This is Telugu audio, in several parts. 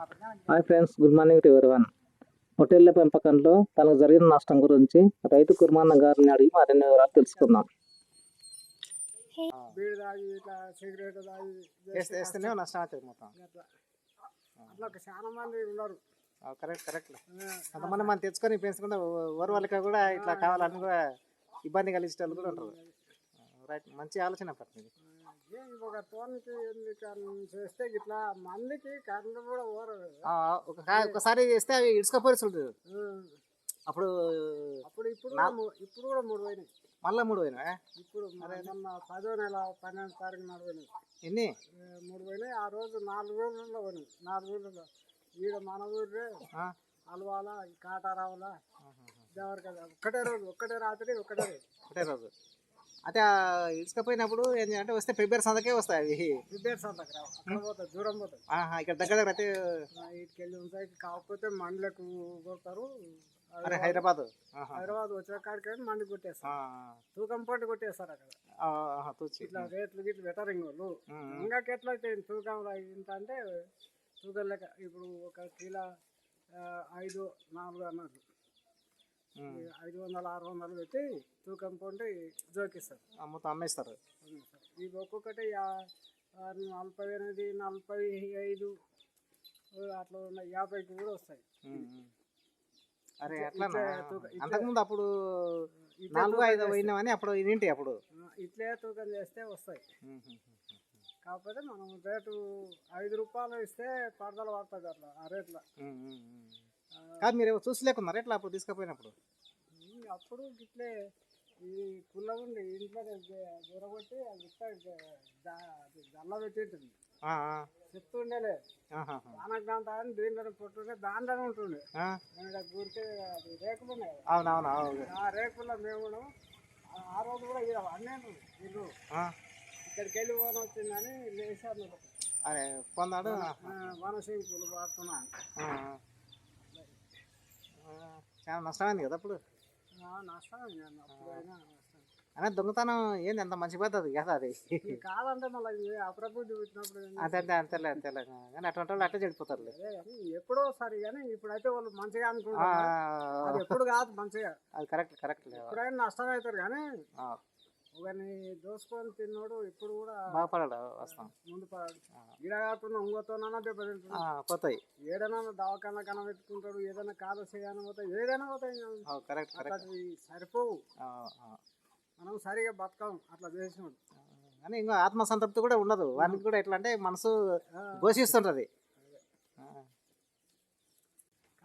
Hi friends good morning to everyone. పొట్టేళ్ళ పెంపకంలో తనకు జరిగిన నష్టం గురించి రైతు కుర్మాన్న గారిని అడిగి మరిన్ని వివరాలు తెలుసుకుందాం. బీడి ఇట్లా వేస్తే వేస్తేనే నష్టం అవుతుంది మొత్తం. అట్లా చాలా మంది ఉన్నారు కరెక్ట్ కరెక్ట్ కొంతమంది మనం తెచ్చుకొని పెంచుకుంటే ఓరు వాళ్ళకి కూడా ఇట్లా కావాలని కూడా ఇబ్బంది కలిగించే వాళ్ళు కూడా ఉంటారు. రైట్ మంచి ఆలోచన పడుతుంది. ఒక తోనికి చేస్తే ఇట్లా మందికి కరెంట్ కూడా ఒకసారి చేస్తే అవి ఆ, అప్పుడు అప్పుడు ఇప్పుడు ఇప్పుడు కూడా మూడు పోయినాయి. మళ్ళీ మూడు పోయినా ఇప్పుడు మన- మొన్న పదో నెల పన్నెండు తారీఖు నాడు పోయినాయి. ఎన్ని? మూడు పోయినాయి. ఆ రోజు నాలుగు రోజుల్లో పోయినాయి. నాలుగు రోజుల్లో ఈడ మన ఊరే? అలవాల కాటారావుల దేవరకథ ఒక్కటే రోజు ఒక్కటే రాత్రి ఒక్కటే రోజు. ఒకటే రోజు. అయితే ఆ ఇడుచుకపోయినప్పుడు ఏం చేయాలంటే వస్తే ఫిబ్రవరి సందకే వస్తాయి అవి. విద్యార్థి సంతకు రావు. పోతుంది దూరం పోతుంది ఇక్కడ దగ్గర దగ్గర అయితే ఇటుకెళ్ళి ఉంటాయి కాకపోతే మండలకు కొడతారు అరే హైదరాబాద్. హైదరాబాద్. వచ్చే కాడికి మండి కొట్టేస్తారు. తూకం పట్టు కొట్టేస్తారు అక్కడ. ఇట్లా రేట్లు గిట్లు పెట్టారు ఇంకోళ్ళు. ఉమ్, ఇంకా ఎట్లా అయితే తూకం ఇంత అంటే తూకం లెక్క ఇప్పుడు ఒక కిలో ఐదు నాలుగు. ఈ ఐదు వందలు ఆరు వందలు పెట్టి తూకం పొండి జోకిస్తారు. మొత్తం అమ్మేస్తారు. ఇవి ఒక్కొక్కటి నలభై ఎనిమిది నలభై ఐదు అట్లా ఉన్న యాభైకి కూడా వస్తాయి. అరే అట్లా అంతకుముందు అప్పుడు నాలుగు ఐదు చేస్తే- పోయినామని అప్పుడు ఇదేంటి అప్పుడు? ఇట్లే తూకం చేస్తే వస్తాయి. కాకపోతే మనం రేటు ఐదు రూపాయలు ఇస్తే పరదలు పడుతుంది అట్లా ఆ రేట్లో. కాదు మీరు చూసలేకున్నారు ఎట్లా అప్పుడు తీసుకుపోయినప్పుడు? అప్పుడు ఇట్లే ఈ పుల్ల ఉండి ఇంట్లో దూరగొట్టి అది జల్ల పెట్టింటుంది. చెప్తుండేలే ఆహాహా. దానికి దాంట్లో అని దీంట్లో పొట్టుండే దాంట్లోనే ఉంటుండే. గురికే రేకులు ఉన్నాయి. అవునవును అవును. ఆ రేకుల్లో మేము ఆ- రోజు కూడా ఇలా అన్నేను ఇల్లు. ఇక్కడికి వెళ్ళి పోన వచ్చిందని లేచాను అరే పొందాడు. ఆ, ఆ. ఆ, చాలా నష్టమైంది కదా అప్పుడు? అయినా దొంగతనం ఏంది ఎంత మంచి పద్ధతి కదా అది? కాదంటే మళ్ళీ పుట్టినప్పుడు ఏంది? అంతే అంతే అంతేలే అంతేలే. కానీ అటువంటి వాళ్ళు అదే కానీ ఎప్పుడో సరి కానీ ఇప్పుడైతే వాళ్ళు మంచిగా అనుకుంటారు ఎప్పుడు కాదు మంచిగా. అది కరెక్ట్ కరెక్ట్ ఎప్పుడైనా నష్టం అవుతారు కానీ ఒకరిని దోసుకొని తిన్నోడు ఇప్పుడు కూడా బాగుపడాడు వస్తాం. ముందు ఈడ కాకుండా ఇంకోతోనన్నా దెబ్బతింటాడు ఆ, పోతాయి. ఏదైనా దవాఖాన కన పెట్టుకుంటాడు ఏదైనా కాలు చేయని పోతాయి ఏదైనా పోతాయి. కరెక్ట్ సరిపోవు. మనం సరిగా బతకం అట్లా చేసినాడు. కానీ ఇంకా ఆత్మసంతృప్తి కూడా ఉండదు. వానికి కూడా ఎట్లా అంటే మనసు ఘోషిస్తుంటది.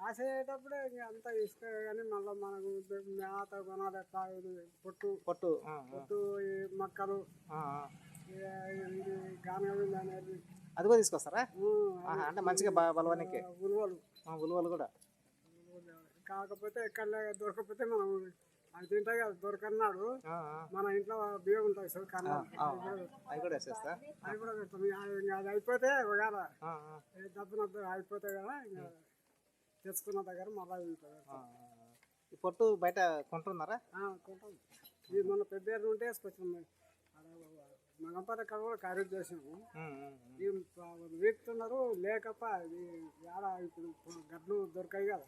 కాసేటప్పుడే ఇంక అంతా ఇసుక కానీ మళ్ళీ మనకు మేత కొనాలి ఎట్లా ఇది పొట్టు పొట్టు. పొట్టు ఈ మొక్కలు ఇది గానగవింది అనేది. అది కూడా తీసుకొస్తారా? అంటే మంచిగా బలవానికి. ఉలువలు. ఉలువలు కూడా. కాకపోతే ఎక్కడ దొరకకపోతే మనం అది తింటాయి కదా దొరకన్నాడు. మన ఇంట్లో బియ్యం ఉంటాయి సార్ కన్నా. ఆ, అవి కూడా వేసేస్తా. అవి కూడా పెడతాం ఇక అది- అయిపోతే ఒకవేళ ఆ, డబ్బున అయిపోతాయి కదా తెచ్చుకున్న దగ్గర మళ్ళీ ఉంటుంది. ఈ పొట్టు బయట కొంటున్నారా? కొంటాం. ఇది మన పెద్ద ఉంటే వేసుకొచ్చాం అక్కడ కూడా ఖరీదు. ఈ వీక్తున్నారు లేకప్ప ఇది ఏడ ఇప్పుడు గడ్లు దొరకాయి కదా.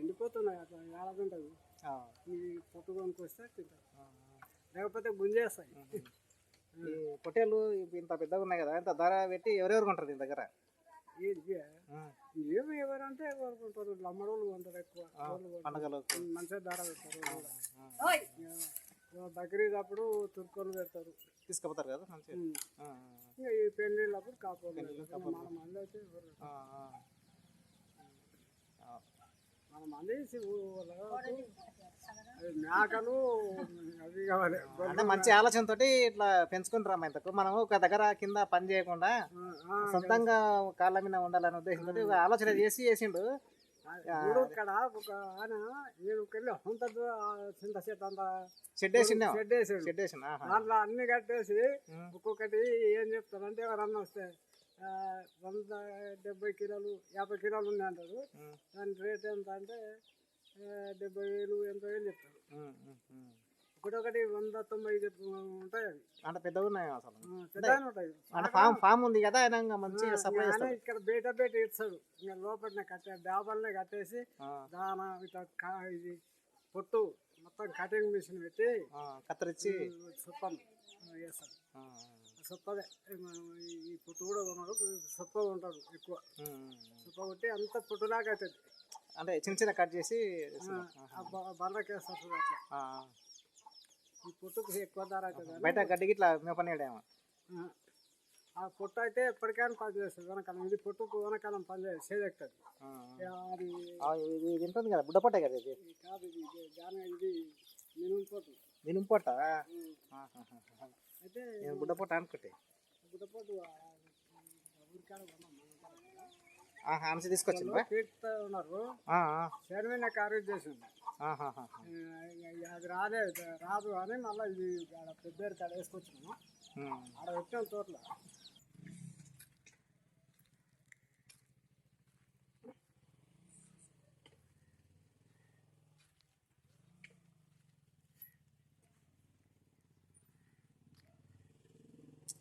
ఎండిపోతున్నాయి అట్లా ఏడాది ఉంటుంది. ఈ పొట్టు కొనుక్కొస్తే తింటారు. లేకపోతే గుంజేస్తాయి. ఇవి ఇంత పెద్దగా ఉన్నాయి కదా ఇంత ధర పెట్టి ఎవరెవరు కొంటారు దీని దగ్గర? ఏమి ఎవరంటే కోరుకుంటారు లమ్మడోళ్ళు కొంటారు ఎక్కువ. మంచిగా ధర పెడతారు. బక్రీద్ అప్పుడు తుర్కొని పెడతారు. తీసుకుపోతారు కదా మంచిగా? ఈ పెళ్ళిళ్ళప్పుడు కాపోలు పెడతారు. మన మంది అయితే. మన మేకలు అవి కావాలి. అంటే మంచి ఆలోచనతోటి ఇట్లా పెంచుకుంటారు అమ్మ ఇంతకు. మనం ఒక దగ్గర కింద పని చేయకుండా సొంతంగా కాళ్ళ మీద ఉండాలనే ఉద్దేశంతో ఒక ఆలోచన చేసి చేసిండు. ఇక్కడ ఒక ఆయన ఏడుకెళ్ళి ఆ చింత చెట్టు అంత వేసాడు. షెడ్ వేసిన దాంట్లో అన్ని కట్టేసి. ఒక్కొక్కటి ఏం చెప్తారంటే ఎవరన్నా వస్తే వంద డెబ్బై కిలోలు యాభై కిలోలు ఉన్నాయి అంటారు. దాని రేట్ ఎంత అంటే డెబ్బై వేలు ఎంతో వేలు చెప్తారు. ఇప్పుడు ఒకటి వంద తొంభై ఉంటాయి అవి. అంటే పెద్దగా ఉన్నాయి అసలు. పెద్దగానే ఉంటాయి. అంటే ఫామ్ ఫామ్ ఉంది కదా ఆయన సప్లై చేస్తాడు ఇక్కడ బయట బయట ఇస్తాడు ఇంకా లోపలనే కట్టే డాబాలనే కట్టేసి దాన ఇట్లా ఇది పొట్టు మొత్తం కటింగ్ మిషన్ పెట్టి కత్తిరించి సొప్పం వేస్తాడు ఆ, సొప్పదే ఈ- పొట్టు కూడా ఉన్నాడు సొప్పగా ఉంటాడు ఎక్కువ. సొప్ప కొట్టి అంత పొట్టులాగా అవుతుంది. అంటే చిన్న చిన్న కట్ చేసి ఇస్తున్నారు. ఆ బ- బండకి వేస్తారు చూడు అట్లా ఈ పొట్టుకు ఎక్కువ ధర అవుతుంది బయట గడ్డికి ఇట్లా మేపనేడేమో ఆ. పొట్టు అయితే ఎప్పటికైనా పని చేస్తుంది. వెనకాలం ఇది పొట్టుకు వెనకాలం పని చేస్తుంది. సేదెక్కుతుంది అది ఇది ఉంటుంది కదా బుడ్డపట్టే కదా ఇది? కాదు ఇది దాని ఇది మినుము పొట్టు. మినుము పొట్ట? నేను బుడ్డపొట్ట అనుకుంటే? అంశ తీసుకొచ్చింది ఉన్నారు. చైర్మన్ ఖరీదు చేసింది అది రాదే రాదు అని మళ్ళీ ఇది పెద్ద కాడ ఆడ పెట్టాం తోటలో.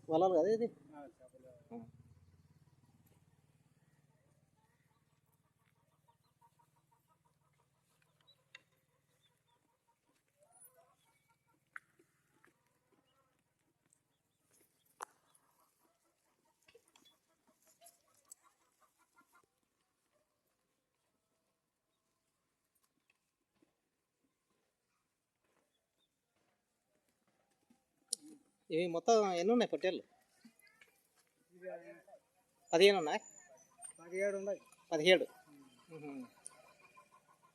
వలాలు కదా ఇది ఇవి మొత్తం ఎన్ని ఉన్నాయి పొట్టేళ్ళు? పదిహేను ఉన్నాయి పదిహేడు ఉన్నాయి. పదిహేడు.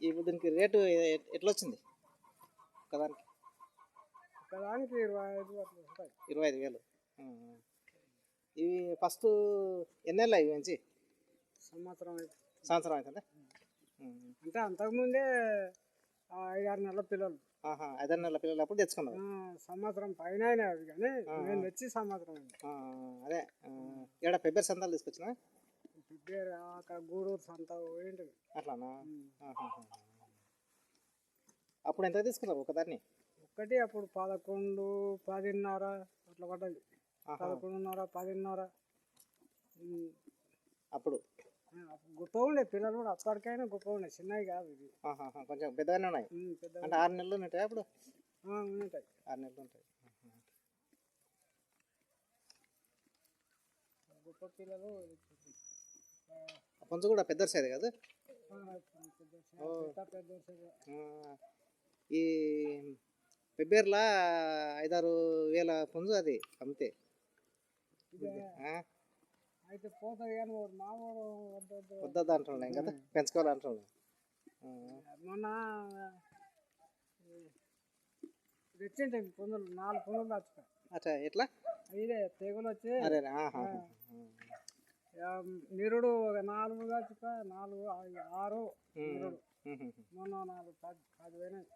ఇప్పుడు దీనికి రేటు ఎట్లా వచ్చింది ఒకదానికి. ఒకదానికి ఇరవై ఐదు ఇరవై ఐదు వేలు. ఇవి ఫస్ట్ ఎన్నెళ్ళు ఇవి మంచి సంవత్సరం అయితే. సంవత్సరం అవుతుందా మ్మ్. అంటే అంతకుముందే ఐదారు నెలల పిల్లలు. ఐదారు నెలల పిల్లలు అప్పుడు తెచ్చుకున్నారు. ఆ, సంవత్సరం పైన అవి కానీ నేను తెచ్చి సంవత్సరం అదే ఈడ పెబ్బరి సంతాలు తీసుకొచ్చిన? పేరు అక్కడ గూడూరు సంత ఏంటిది అట్లానా. అప్పుడు ఎంత తీసుకున్నారు ఒకదాన్ని? ఒక్కటి అప్పుడు పదకొండు పదిన్నర అట్లా పడ్డది. పదకొండున్నర పదిన్నర. అప్పుడు? గొప్ప ఉండే పిల్లలు కూడా అప్పటికైనా గొప్ప ఉండే చిన్నవి కాదు ఇది. కొంచెం పెద్దగానే ఉన్నాయి. అంటే ఆరు నెలలు ఉంటాయి అప్పుడు ఉంటాయి ఆరు నెలలు ఉంటాయి. గొప్ప పిల్లలు పుంజు కూడా పెద్ద సైజు కదా? ఈ పెబ్బేర్లా ఐదారు వేల పుంజు అది అమ్మితే? అయితే పోతుంది కానీ వాడు మా వాడు వద్ద అంటున్నాయి కదా? పెంచుకోవాలంటున్నాడు ఆ, మొన్న తెచ్చింటే పొందులు నాలుగు పొందులు తెచ్చుకో అచ్చా ఎట్లా? ఇదే తెగులు వచ్చి అరే నిరుడు ఒక నాలుగు తెచ్చుకో నాలుగు ఆరు నిరుడు. మొన్న నాలుగు పది పది పోయినాయి.